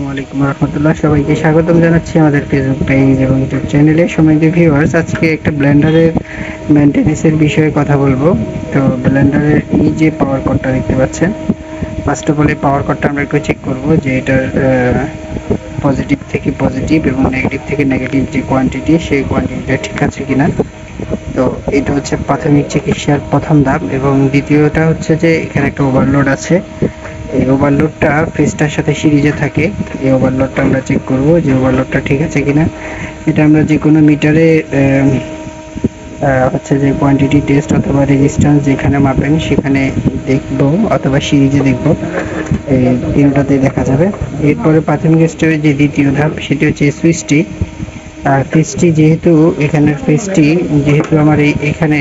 আসসালামাইকুম রহমতুল্লাহ। সবাইকে স্বাগতম জানাচ্ছি আমাদের ফেসবুক পেজ এবং ইউটিউব চ্যানেলে সময় ভিউয়ার্স আজকে একটা ব্লেন্ডারের মেনটেন্যান্সের বিষয়ে কথা বলব। তো ব্লেন্ডারের এই যে পাওয়ার কর্ডটা দেখতে পাচ্ছেন ফার্স্ট অফ অল এই পাওয়ার কর্ডটা আমরা একটু চেক করব যে এটার পজিটিভ থেকে পজিটিভ এবং নেগেটিভ থেকে নেগেটিভ যে কোয়ান্টিটি সেই কোয়ান্টিটিটা ঠিক আছে কিনা। তো এটা হচ্ছে প্রাথমিক চিকিৎসার প্রথম ধাপ এবং দ্বিতীয়টা হচ্ছে যে এখানে একটা ওভারলোড আছে। এই ওভারলোডটা ফেসটার সাথে সিরিজে থাকে। এই ওভারলোডটা আমরা চেক করব যে ওভারলোডটা ঠিক আছে কিনা। এটা আমরা যে কোনো মিটারে হচ্ছে যে কোয়ান্টিটি টেস্ট অথবা রেজিস্ট্যান্স যেখানে মাপেন সেখানে দেখব অথবা সিরিজে দেখব। এই তিনটাতে দেখা যাবে। এরপরে প্রাথমিক স্টেপে যে দ্বিতীয় ধাপ সেটি হচ্ছে সুইচটি আর ফেসটি যেহেতু এখানের ফেসটি যেহেতু আমার এই এখানে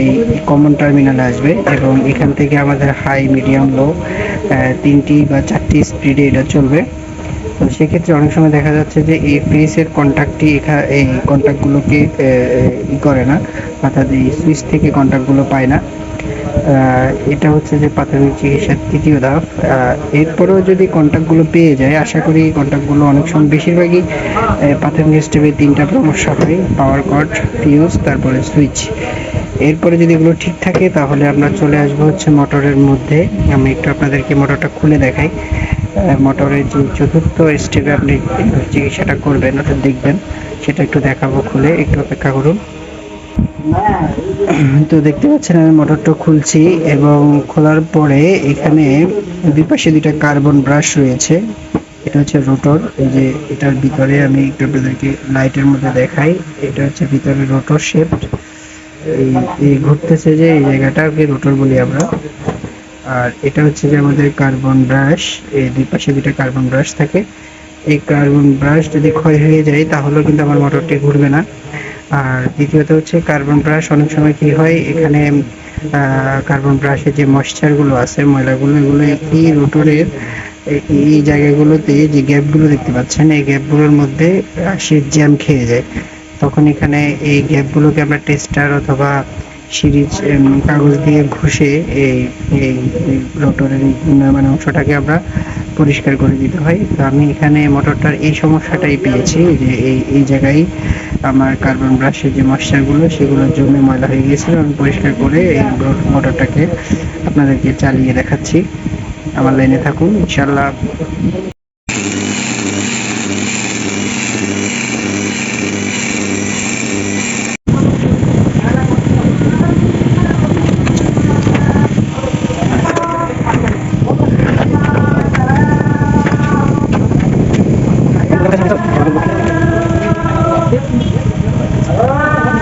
এই কমন টার্মিনালে আসবে এবং এখান থেকে আমাদের হাই মিডিয়াম লো তিনটি বা চারটি স্পিডে এটা চলবে। তো সেক্ষেত্রে অনেক সময় দেখা যাচ্ছে যে এই ফেসের কন্ট্যাক্টটি এখা, এই কন্ট্যাক্টগুলোকে ই করে না, অর্থাৎ এই সুইচ থেকে কন্ট্যাক্টগুলো পায় না। এটা হচ্ছে যে প্রাথমিক চিকিৎসার তৃতীয় ধাপ। এরপরেও যদি কন্ট্যাক্টগুলো পেয়ে যায়, আশা করি কন্ট্যাক্টগুলো অনেক সময় বেশিরভাগই প্রাথমিক স্টেপে তিনটা সমস্যা হয় পাওয়ার কট ফিউজ তারপরে সুইচ এরপরে যদি এগুলো ঠিক থাকে, তাহলে আমরা চলে আসব হচ্ছে মোটরের মধ্যে। আমি একটু আপনাদেরকে মোটরটা খুলে দেখাই। মোটরের যে চতুর্থ স্টেপে আপনি চিকিৎসাটা করবেন অর্থাৎ দেখবেন। সেটা একটু দেখাবো খুলে, একটু অপেক্ষা করুন। তো দেখতে পাচ্ছেন, আমি মোটরটা খুলছি এবং খোলার পরে এখানে দুই পাশে দুইটা কার্বন ব্রাশ রয়েছে। এটা হচ্ছে রোটর। এই যে এটার ভিতরে আমি একটু আপনাদেরকে লাইটের মধ্যে দেখাই। এটা হচ্ছে ভিতরে রোটর শেপ এই ঘুরতেছে যে এই জায়গাটাকে রোটর বলি আমরা। আর এটা হচ্ছে যে আমাদের কার্বন ব্রাশ। এই দুই পাশে দুইটা কার্বন ব্রাশ থাকে। এই কার্বন ব্রাশ যদি ক্ষয় হয়ে যায়, তাহলেও কিন্তু আমার মোটরটি ঘুরবে না। আর দ্বিতীয়ত হচ্ছে কার্বন ব্রাশ, অনেক সময় কি হয়, এখানে কার্বন ব্রাশের যে ময়শ্চারগুলো আছে, ময়লাগুলো, এগুলো এই রোটরের এই জায়গাগুলোতে যে গ্যাপগুলো দেখতে পাচ্ছেন, এই গ্যাপগুলোর মধ্যে সে জ্যাম খেয়ে যায়। তখন এখানে এই গ্যাপগুলোকে আমরা টেস্টার অথবা সিরিজ কাগজ দিয়ে ঘষে এই এই রোটরের মানে অংশটাকে আমরা পরিষ্কার করে দিতে হয়। তো আমি এখানে মোটরটার এই সমস্যাটাই পেয়েছি যে এই এই জায়গায় আমার কার্বন ব্রাশের যে ময়শ্চারগুলো, সেগুলোর জন্য ময়লা হয়ে গিয়েছিল। আমি পরিষ্কার করে এই মোটরটাকে আপনাদেরকে চালিয়ে দেখাচ্ছি। আমার লাইনে থাকুন ইনশাল্লাহ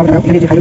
আমাদের এখানে